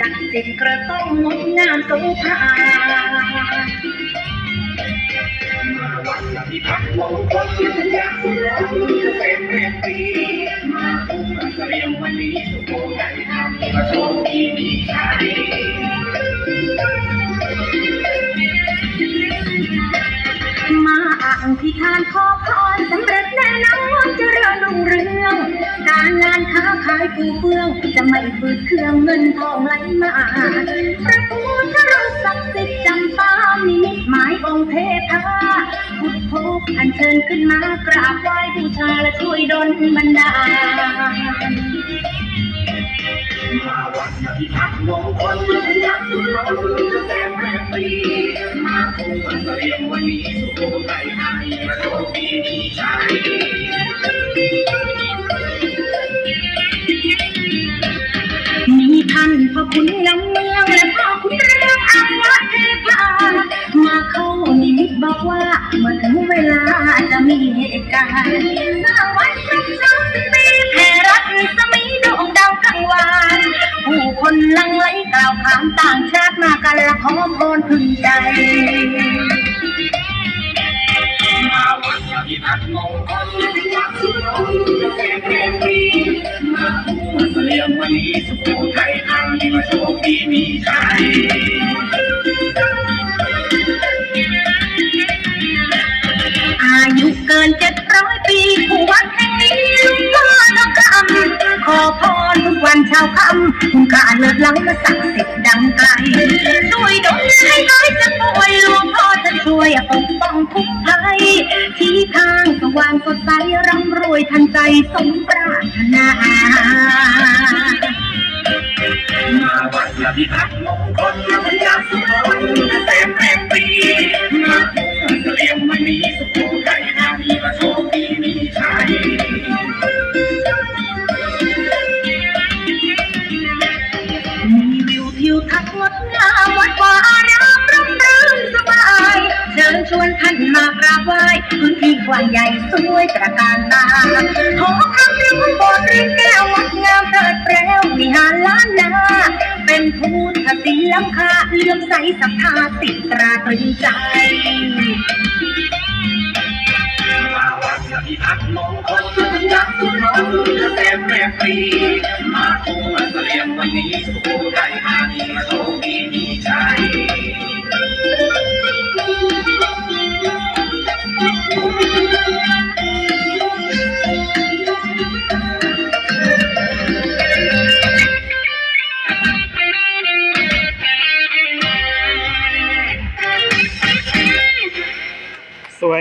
ศักดิ์สิทธิ์กระต้องงดงามโสภามาวันละพิพัฒน์มงคลอยากสุดรนเป็นแม่ปีมาตุ้มเสลียงวันนี้สุโขทัยทำกระโชคดีมีชัยมาอ่างที่ทานขอพ งานค้าขายฟูเฟืองจะไม่ฝืดเครื่องเงินทองไหลมาพระพุทธรูปศักดิ์สิทธิ์จำปามีนิหมายองค์เทพาพุทโธอัญเชิญขึ้นมากราบไหว้บูชาและช่วยดลบันดาลมาวันละพิพัฒน์มงคลอยากสุรนเป็นแม่ปีมาตุ้มเสียงวันนี้สุโขทัยทำกระโชคดี คุณงำเมืองและพ่อคุณเรืองอังวะเทพามาเข้านิมิตบอกว่าเมื่อถึงเวลาจะมีเหตุการณ์สาวันครบสามสิบปีแผ่รัศมีดวงดาวกลางวานผู้คนลังไหลกล่าวขานต่างชาติมากันละขอพรพึงใจมาวันละพิพัฒน์มงคลอยากสุรนเป็นแม่ปีมาตุ้ เลี้ยงวันนี้สุโขทัยทำกระโชคดีมีชัยอายุเกินเจ็ดร้อยปีผู้วัดแห่งนี้ลุงพ่อต้องกำขอพรทุกวันเช้าค่ำคุณค่าเลิศล้ำและศักสิทธิ์ดังไกลช่วยดลให้น้อยจะป่วยหลวงพ่อจะ ช่วยปกป้องทุกภัยที่ทางสว่างสดใสร่ำรวยทันใจสมปรารถนามาวันละพิพัฒน์มงคลอยาสุรนเต็มแปดปีานมากราบไหว้พื้นที่กว้างใหญ่สวยตระการตาขอคำรู้โบสถ์เรื่อนแก้ววัดงามเถิดแปรววิหารล้านนาเป็นพุทธศิลป์ค่าเลื่อมใสศรัทธาติดตราตรึงใจมาวันละพิพัฒน์มงคลยากสุรนเต็มแปดปีมาตุ้มเสลียงวันนี้สุโขทัยทำกระโช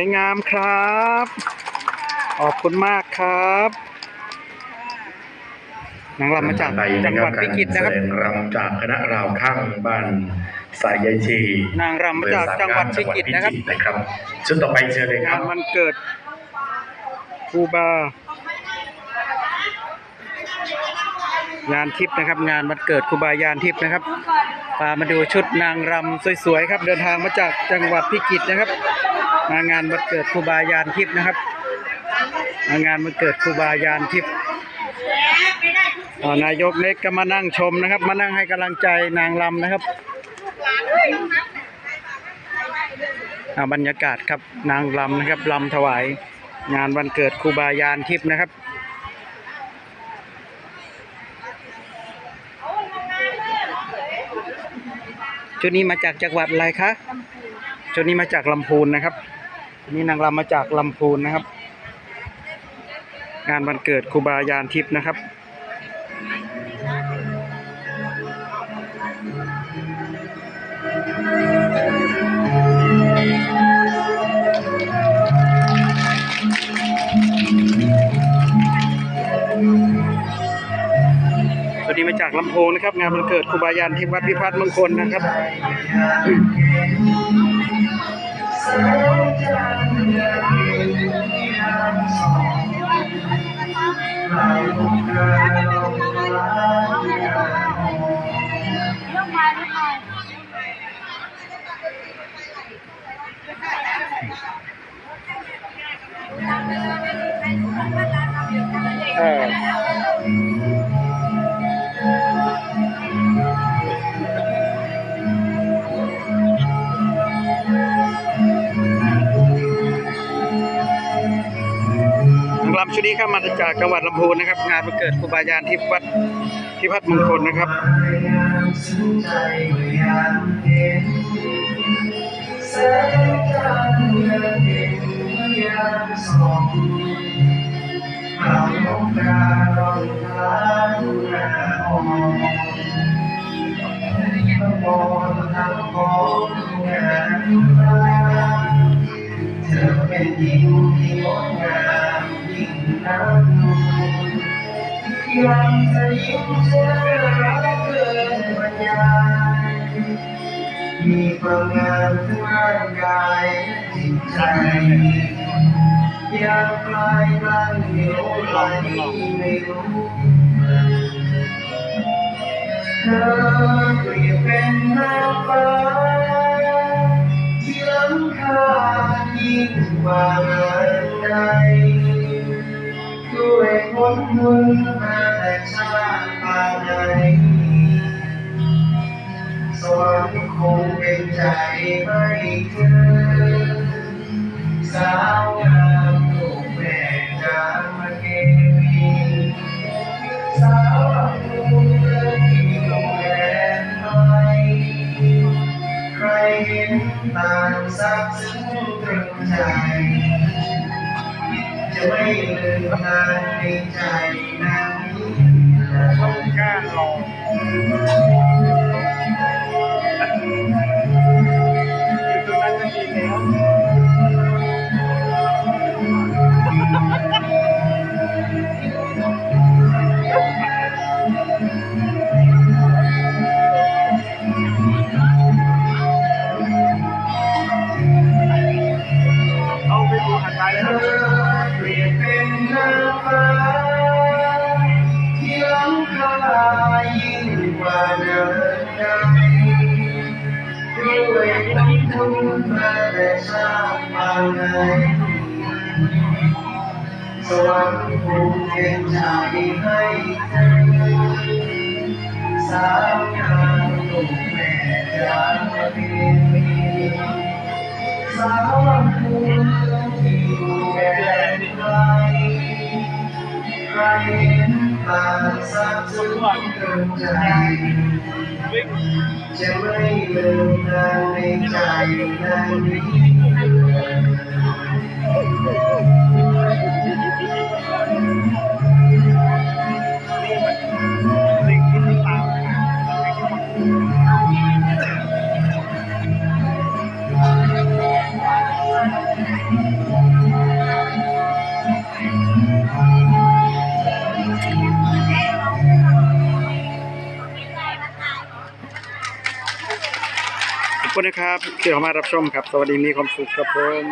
วยงามครับ ขอบคุณมากครับนางรำมาจากจังหวัดพิจิตรนะครับแสดงรำจากคณะราวข้างบ้านสายใยชีนางรำมาจากจังหวัดพิจิตรนะครับนะครับชุดต่อไปเชิญเลยคงารันบวันเกิดครูบายานทิพย์นะครับ งานวันเกิดครูบายานทิพย์นะครับพามาดูชุดนางรำสวยๆครับ เดินทางมาจากจังหวัดพิจิตรนะครับ มางานวันเกิดครูบายานทิพย์นะครับ มางานวันเกิดครูบายานทิพย์นายกเล็กก็มานั่งชมนะครับ มานั่งให้กำลังใจนางรำนะครับบรรยากาศครับนางรำนะครับรำถวายงานวันเกิดครูบายานทิพย์นะครับชุดนี้มาจากจังหวัดอะไรคะ ชุดนี้มาจากลำพูนนะครับนี่นางรำมาจากลำพูนนะครับ งานวันเกิดครูบายานทิพย์นะครับสวัสดีมาจากลำโพงนะครับ งานวันเกิดครูบายานที่วัดพิพัฒน์มงคลนะครับ เอ นี้ข้ามาจากจังหวัดลำพูนนะครับ งานวันเกิดครูบายานที่วัดที่พัฒน์มงคลนะครับเธอเป็นหญิงที่ ยังจะยิ้มเชื่อรักเกินบรรยายมีความงามทั้งร่างกายและจิตใจอยากกลายร่างเหนียวไหลไม่รู้เธอ สวรรค์คงเป็นใจไม่เธอสาวงามลูกแม่จามเกวีสาวลำพูนเดินที่โรงแรมไทยใครเห็นต่างสักซึ้งตรึงใจ จะไม่ลืมนางในใจนางนี้ต้องการรอ เธอเปลี่ยนเป็นนางฟ้าที่ล้ำค่ายิ่งกว่าเดินใดด้วยบุญคุณมาแต่ชาติปางไหนสวรรค์คงเป็นใจให้เธอสาวงามลูกแม่จางเป็นมีสาวลำ จะไม่ลืมนางในใจนนี้ คุณนะครับที่เข้ามารับชมครับ สวัสดีมีความสุขครับผม